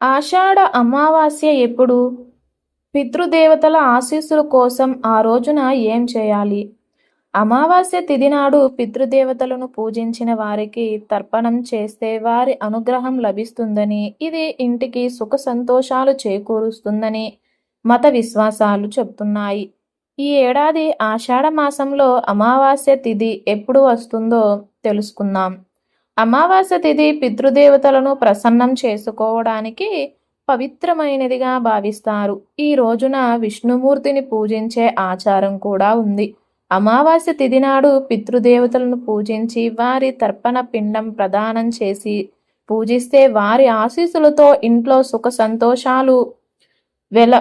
ఆషాఢ అమావాస్య ఎప్పుడు? పితృదేవతల ఆశీస్సుల కోసం ఆ రోజున ఏం చేయాలి? అమావాస్య తిథి నాడు పితృదేవతలను పూజించిన వారికి తర్పణం చేస్తే వారి అనుగ్రహం లభిస్తుందని ఇది ఇంటికి సుఖ సంతోషాలు చేకూరుస్తుందని మత విశ్వాసాలు చెప్తున్నాయి ఈ ఏడాది ఆషాఢ మాసంలో అమావాస్య తిథి ఎప్పుడు వస్తుందో తెలుసుకుందాం. అమావాస్య తిథి పితృదేవతలను ప్రసన్నం చేసుకోవడానికి పవిత్రమైనదిగా భావిస్తారు. ఈ రోజున విష్ణుమూర్తిని పూజించే ఆచారం కూడా ఉంది. అమావాస్య తిథి నాడు పితృదేవతలను పూజించి వారి తర్పణ పిండం ప్రదానం చేసి పూజిస్తే వారి ఆశీస్సులతో ఇంట్లో సుఖ సంతోషాలు వెల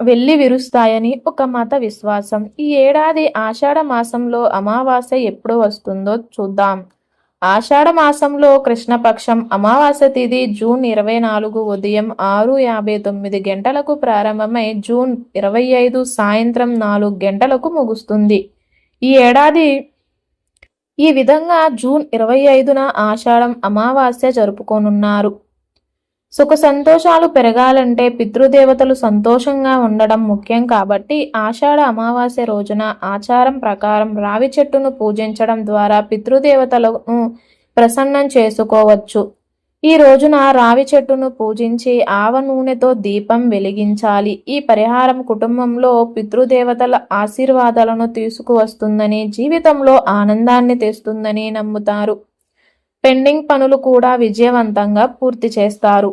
వెళ్ళి విరుస్తాయని ఒక మత విశ్వాసం. ఈ ఏడాది ఆషాఢ మాసంలో అమావాస్య ఎప్పుడు వస్తుందో చూద్దాం. ఆషాఢ మాసంలో కృష్ణపక్షం అమావాస్య తిథి జూన్ ఇరవై నాలుగు ఉదయం ఆరు యాభై తొమ్మిది గంటలకు ప్రారంభమై జూన్ ఇరవై ఐదు సాయంత్రం నాలుగు గంటలకు ముగుస్తుంది. ఈ ఏడాది ఈ విధంగా జూన్ ఇరవై ఐదున ఆషాఢం అమావాస్య జరుపుకోనున్నారు. సుఖ సంతోషాలు పెరగాలంటే పితృదేవతలు సంతోషంగా ఉండడం ముఖ్యం కాబట్టి ఆషాఢ అమావాస్య రోజున ఆచారం ప్రకారం రావి చెట్టును పూజించడం ద్వారా పితృదేవతలను ప్రసన్నం చేసుకోవచ్చు. ఈ రోజున రావి చెట్టును పూజించి ఆవ నూనెతో దీపం వెలిగించాలి. ఈ పరిహారం కుటుంబంలో పితృదేవతల ఆశీర్వాదాలను తీసుకువస్తుందని జీవితంలో ఆనందాన్ని తెస్తుందని నమ్ముతారు. పెండింగ్ పనులు కూడా విజయవంతంగా పూర్తి చేస్తారు.